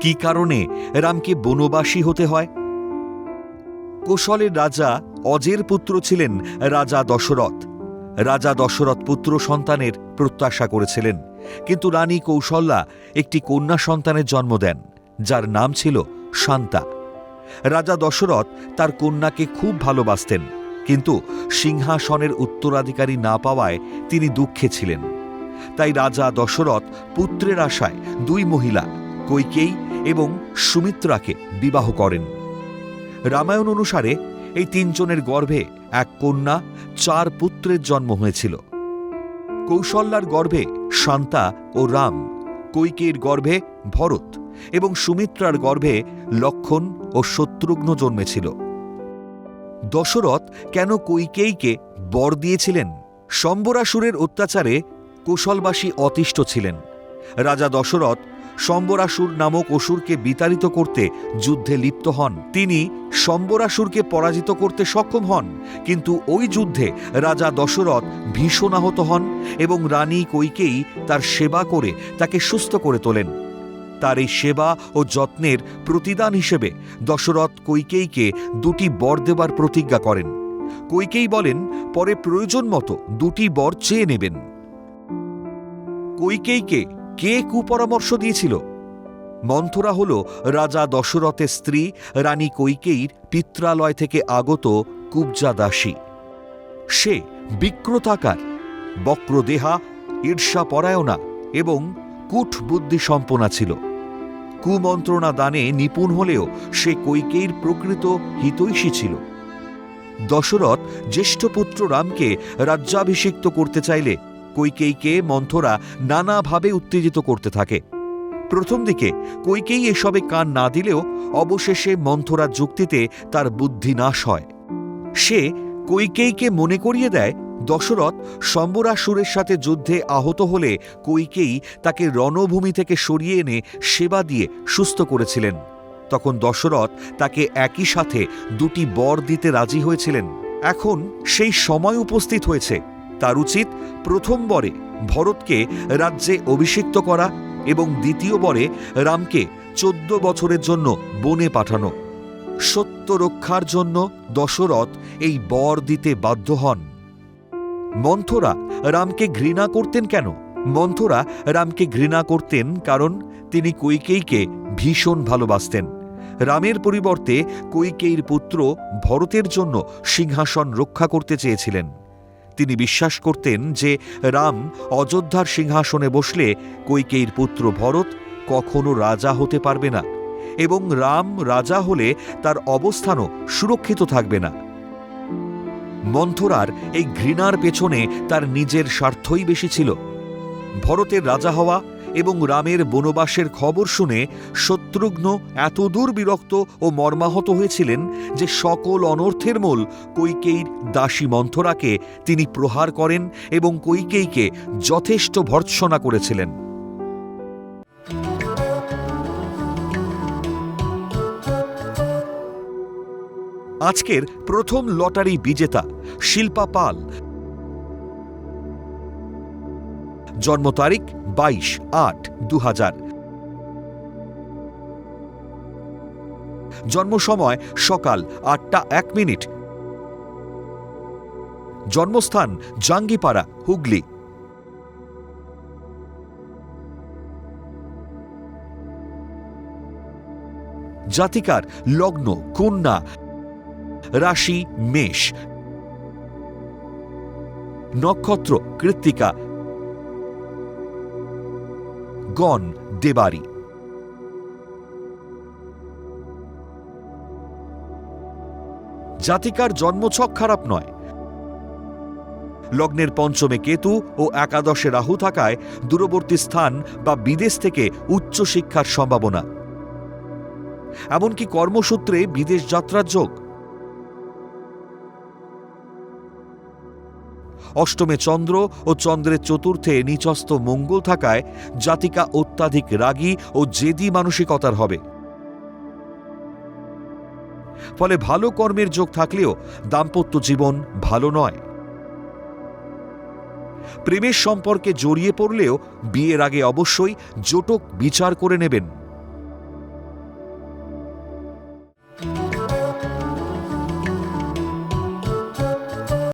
কি কারণে রামকে বনবাসী হতে হয়? কোশলের রাজা অজের পুত্র ছিলেন রাজা দশরথ। রাজা দশরথ পুত্র সন্তানের প্রত্যাশা করেছিলেন। কিন্তু রানী কৌশল্যা একটি কন্যা সন্তানের জন্ম দেন, যার নাম ছিল শান্তা। রাজা দশরথ তার কন্যাকে খুব ভালোবাসতেন, কিন্তু সিংহাসনের উত্তরাধিকারী না পাওয়ায় তিনি দুঃখে ছিলেন। তাই রাজা দশরথ পুত্রের আশায় দুই মহিলা, কৈকেয়ী এবং সুমিত্রাকে বিবাহ করেন। রামায়ণ অনুসারে এই তিনজনের গর্ভে এক কন্যা, চার পুত্রের জন্ম হয়েছিল। কৌশল্যার গর্ভে শান্তা ও রাম, কৈকেয়ীর গর্ভে ভরত এবং সুমিত্রার গর্ভে লক্ষণ ও শত্রুঘ্ন জন্মেছিল। দশরথ কেন কৈকেয়ীকে বর দিয়েছিলেন? সম্বরাসুরের অত্যাচারে কৌশলবাসী অতিষ্ঠ ছিলেন। রাজা দশরথ সম্বরাসুর নামক অসুরকে বিতাড়িত করতে যুদ্ধে লিপ্ত হন। তিনি সম্বরাসুরকে পরাজিত করতে সক্ষম হন, কিন্তু ওই যুদ্ধে রাজা দশরথ ভীষণ আহত হন এবং রানী কৈকেয়ী তার সেবা করে তাকে সুস্থ করে তোলেন। তার এই সেবা ও যত্নের প্রতিদান হিসেবে দশরথ কৈকেয়ীকে দুটি বর দেবার প্রতিজ্ঞা করেন। কৈকেয়ী বলেন, পরে প্রয়োজন মতো দুটি বর চেয়ে নেবেন। কৈকেয়ীকে কে কুপরামর্শ দিয়েছিল? মন্থরা হল রাজা দশরথের স্ত্রী, রানী কৈকেয়ীর পিত্রালয় থেকে আগত কুবজা দাসী। সে বিক্রতাকার, বক্রদেহা ঈর্ষাপরায়ণা এবং কূট বুদ্ধি সম্পনা ছিল। কুমন্ত্রণা দানে নিপুণ হলেও সে কৈকেয়ীর প্রকৃত হিতৈষী ছিল। দশরথ জ্যেষ্ঠ পুত্র রামকে রাজ্যাভিষিক্ত করতে চাইলে কৈকেয়ীকে মন্থরা নানাভাবে উত্তেজিত করতে থাকে। প্রথম দিকে, কৈকেয়ী এসবে কান না দিলেও অবশেষে মন্থরা যুক্তিতে তার বুদ্ধি নাশ হয়। সে কৈকেয়ীকে মনে করিয়ে দেয়, দশরথ সম্বরাসুরের সাথে যুদ্ধে আহত হলে কৈকেয়ী তাকে রণভূমি থেকে সরিয়ে এনে সেবা দিয়ে সুস্থ করেছিলেন। তখন দশরথ তাকে একই সাথে দুটি বর দিতে রাজি হয়েছিলেন। এখন সেই সময় উপস্থিত হয়েছে। তার উচিত প্রথম বরে ভরতকে রাজ্যে অভিষিক্ত করা এবং দ্বিতীয় বরে রামকে চোদ্দ বছরের জন্য বনে পাঠানো। সত্য রক্ষার জন্য দশরথ এই বর দিতে বাধ্য হন। মন্থরা রামকে ঘৃণা করতেন কেন? মন্থরা রামকে ঘৃণা করতেন কারণ তিনি কৈকেয়ীকে ভীষণ ভালোবাসতেন। রামের পরিবর্তে কৈকেয়ীর পুত্র ভরতের জন্য সিংহাসন রক্ষা করতে চেয়েছিলেন। তিনি বিশ্বাস করতেন যে রাম অযোধ্যার সিংহাসনে বসলে কৈকেয়ীর পুত্র ভরত কখনো রাজা হতে পারবে না এবং রাম রাজা হলে তার অবস্থানও সুরক্ষিত থাকবে না। মন্থরার এই ঘৃণার পেছনে তার নিজের স্বার্থই বেশি ছিল। ভরতের রাজা হওয়া এবং রামের বনবাসের খবর শুনে শত্রুঘ্ন এতদূর বিরক্ত ও মর্মাহত হয়েছিলেন যে সকল অনর্থের মূল কৈকেয়ীর দাসী মন্থরাকে তিনি প্রহার করেন এবং কৈকেয়ীকে যথেষ্ট ভর্ৎসনা করেছিলেন। আজকের প্রথম লটারি বিজেতা শিল্পা পাল জন্ম তারিখ বাইশ আট দু হাজার জন্ম সময় সকাল আটটা এক মিনিট। জন্মস্থান জাঙ্গিপাড়া, হুগলি। জাতিকার লগ্ন, কন্যা। রাশি, মেষ। নক্ষত্র, কৃত্তিকা। গণ দেবারি। জাতিকার জন্মছক খারাপ নয়। লগ্নের পঞ্চমে কেতু ও একাদশে রাহু থাকায় দূরবর্তী স্থান বা বিদেশ থেকে উচ্চ শিক্ষার সম্ভাবনা। এমনকি কর্মসূত্রে বিদেশ যাত্রার যোগ অষ্টমে চন্দ্র ও চন্দ্রের চতুর্থে নিচস্থ মঙ্গল থাকায় জাতিকা অত্যাধিক রাগী ও জেদি মানসিকতার হবে। ফলে ভালো কর্মের যোগ থাকলেও দাম্পত্য জীবন ভালো নয়। প্রেমের সম্পর্কে জড়িয়ে পড়লেও বিয়ের আগে অবশ্যই জোটক বিচার করে নেবেন।